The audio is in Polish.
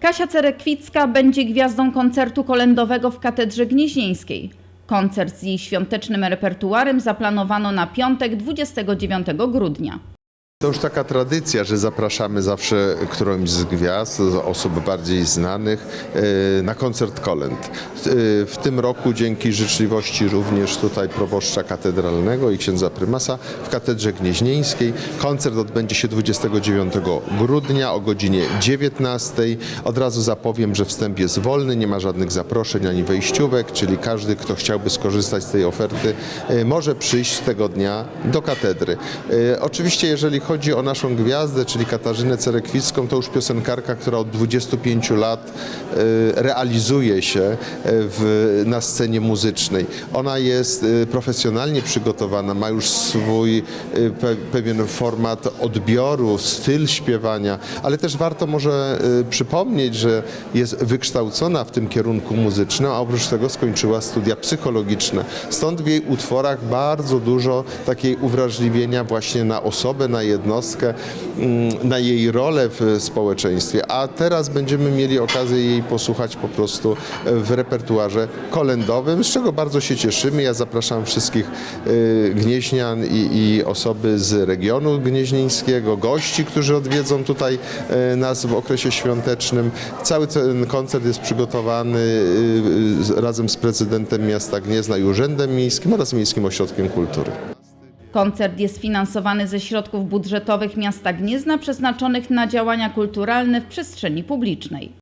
Kasia Cerekwicka będzie gwiazdą koncertu kolędowego w Katedrze Gnieźnieńskiej. Koncert z jej świątecznym repertuarem zaplanowano na piątek 29 grudnia. To już taka tradycja, że zapraszamy zawsze którąś z gwiazd, osób bardziej znanych e, na koncert kolęd. E, W tym roku dzięki życzliwości również tutaj proboszcza katedralnego i księdza prymasa w katedrze gnieźnieńskiej. Koncert odbędzie się 29 grudnia o godzinie 19. Od razu zapowiem, że wstęp jest wolny, nie ma żadnych zaproszeń ani wejściówek, czyli każdy, kto chciałby skorzystać z tej oferty, e, może przyjść tego dnia do katedry. Oczywiście, jeżeli chodzi o naszą gwiazdę, czyli Katarzynę Cerekwicką, to już piosenkarka, która od 25 lat e, realizuje się e, w, na scenie muzycznej. Ona jest e, profesjonalnie przygotowana, ma już swój pe, pewien format odbioru, styl śpiewania, ale też warto może przypomnieć, że jest wykształcona w tym kierunku muzycznym, a oprócz tego skończyła studia psychologiczne. Stąd w jej utworach bardzo dużo takiej uwrażliwienia właśnie na osobę, na jednostkę, mm, na jej rolę w społeczeństwie. A teraz będziemy mieli okazję jej posłuchać po prostu w repertuarze kolędowym, z czego bardzo się cieszymy. Ja zapraszam wszystkich y, gnieźnian i, i osoby z regionu gnieźnieńskiego, gości, którzy odwiedzą tutaj y, nas w okresie świątecznym. Cały ten koncert jest przygotowany y, razem z prezydentem miasta Gniezna i Urzędem Miejskim oraz Miejskim Ośrodkiem Kultury. Koncert jest finansowany ze środków budżetowych miasta Gniezna przeznaczonych na działania kulturalne w przestrzeni publicznej.